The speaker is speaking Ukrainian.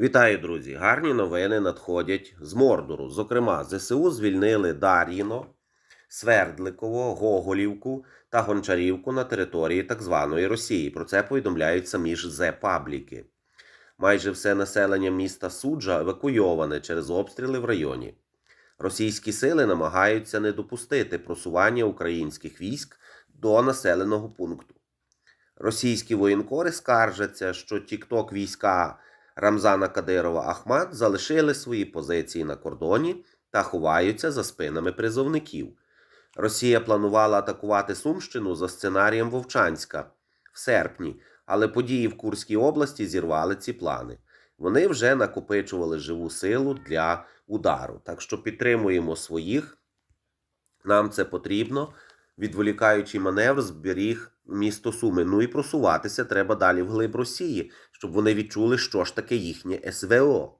Вітаю, друзі! Гарні новини надходять з Мордору. Зокрема, ЗСУ звільнили Дар'їно, Свердликово, Гоголівку та Гончарівку на території так званої Росії. Про це повідомляють самі ж зе. Майже все населення міста Суджа евакуйоване через обстріли в районі. Російські сили намагаються не допустити просування українських військ до населеного пункту. Російські воєнкори скаржаться, що тікток війська Рамзана Кадирова Ахмат залишили свої позиції на кордоні та ховаються за спинами призовників. Росія планувала атакувати Сумщину за сценарієм Вовчанська в серпні, але події в Курській області зірвали ці плани. Вони вже накопичували живу силу для удару. Так що підтримуємо своїх. Нам це потрібно. Відволікаючий маневр зберіг місто Суми. Ну і просуватися треба далі вглиб Росії, щоб вони відчули, що ж таке їхнє СВО.